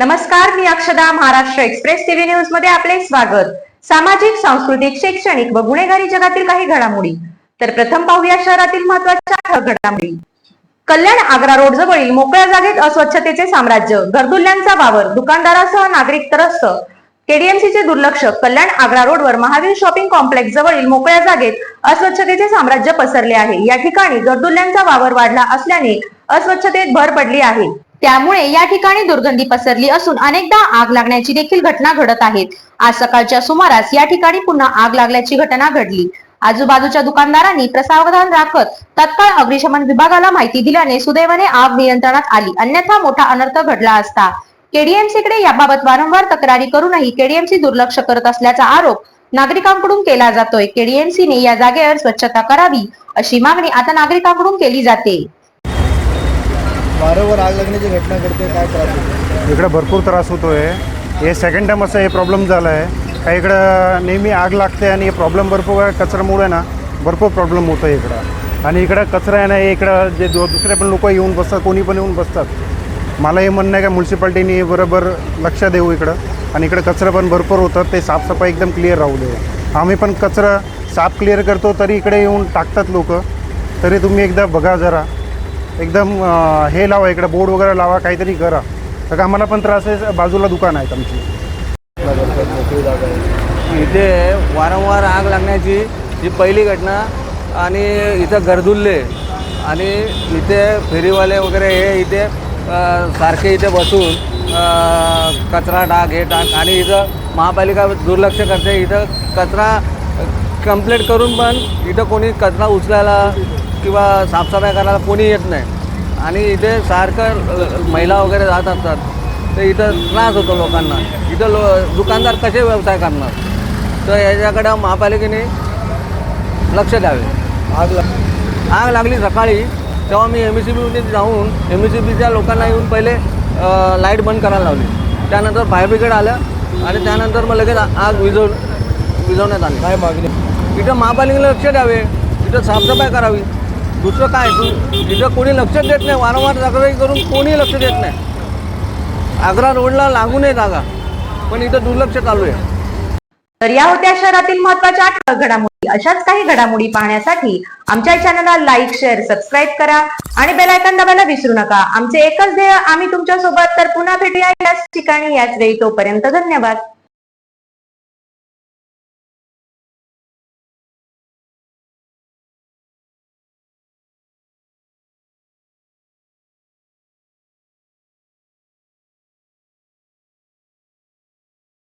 नमस्कार मी अक्षदा Maharashtra express TV न्यूजमध्ये आपले स्वागत. सामाजिक सांस्कृतिक शैक्षणिक व गुन्हेगारी जगातील काही घडामोडी. तर प्रथम पाहूया शहरातील महत्त्वाच्या घडामोडी. कल्याण आग्रा रोड जवळील मोकळ्या जागेत अस्वच्छतेचे साम्राज्य घरदुल्ल्यांचा वावर दुकानदारासह नागरिक त्रस्त. केडीएमसीचे दुर्लक्ष कल्याण आग्रा रोडवर महावीर शॉपिंग कॉम्प्लेक्स जवळील मोकळ्या जागेत अस्वच्छतेचे साम्राज्य पसरले आहे. या ठिकाणी घरदुल्ल्यांचा वावर वाढला असल्याने अस्वच्छतेत भर पडली आहे. त्यामुळे या ठिकाणी दुर्गंधी पसरली असून अनेकदा आग लागण्याची देखील घटना घडत आहेत. आज सकाळच्या सुमारास या ठिकाणी पुन्हा आग लागल्याची घटना घडली. आजूबाजूच्या दुकानदारांनी प्रसावधान राखत तत्काळ अग्निशमन विभागाला माहिती दिल्याने सुदैवाने आग नियंत्रणात आली. अन्यथा मोठा अनर्थ घडला असता. केडीएमसी कडे याबाबत वारंवार तक्रारी करूनही केडीएमसी दुर्लक्ष करत असल्याचा आरोप नागरिकांकडून केला जातोय. केडीएमसीने या जागेवर स्वच्छता करावी अशी मागणी आता नागरिकांकडून केली जाते. वारंवार आग लागण्याची घटना घडते काय त्रास होतो? इकडं भरपूर त्रास होतो आहे हे सेकंड टाइम असं हे प्रॉब्लेम झाला आहे का इकडं नेहमी आग लागते आणि हे प्रॉब्लेम भरपूर कचऱ्यामुळे ना भरपूर प्रॉब्लेम होतो आहे इकडं. आणि इकडं कचरा आहे ना इकडं जे दुसरे पण लोक येऊन बसतात कोणी पण येऊन बसतात. मला हे म्हणणं आहे का म्युन्सिपाल्टीने बरोबर लक्ष देऊ इकडं. आणि इकडं कचरा पण भरपूर होतात ते साफसफाई एकदम क्लिअर राहू दे. आम्ही पण कचरा साफ क्लिअर करतो तरी इकडे येऊन टाकतात लोक. तरी तुम्ही एकदा बघा जरा. एकदम हे लावा इकडे बोर्ड वगैरे लावा काहीतरी करा. तर आम्हाला पण त्रास आहे बाजूला दुकान आहेत आमची. इथे वारंवार आग लागण्याची ही पहिली घटना आणि इथं गर्दुल्ले आणि इथे फेरीवाले वगैरे हे इथे सारखे इथे बसून कचरा टाक हे टाक आणि इथं महापालिका दुर्लक्ष करते. इथं कचरा कंप्लेंट करून पण इथं कोणी कचरा उचलायला किंवा साफसफाई करायला कोणी येत नाही. आणि इथे सारखं महिला वगैरे जात असतात. तर इथं त्रास होतो लोकांना. इथं लो दुकानदार कसे व्यवसाय करणार? तर याच्याकडं महापालिकेने लक्ष द्यावे. आग लाग आग लागली सकाळी तेव्हा मी एम एस सी बीमध्ये जाऊन एम एस सी बीच्या लोकांना येऊन पहिले लाइट बंद करायला लावली. त्यानंतर फायर ब्रिगेड आलं आणि त्यानंतर मग लगेच आग विझव विझवण्यात आली. काय मागणी? इथं महापालिकेला लक्ष द्यावे. इथं साफसफाई करावी. दुसरं काय? तिथं कोणी लक्ष देत नाही वारंवार तक्रारी करून कोणी लक्ष देत नाही. आग्रा रोडला लागून नये जागा पण इथं दुर्लक्ष चालू आहे. तर या होत्या शहरातील महत्त्वाच्या घडामोडी. अशाच काही घडामोडी पाहण्यासाठी आमच्या चॅनलला लाईक शेअर सबस्क्राईब करा आणि बेलायकन दाबायला विसरू नका. आमचे एकच ध्येय आम्ही तुमच्यासोबत तर पुन्हा भेटूया याच ठिकाणी याच वेळी तोपर्यंत धन्यवाद.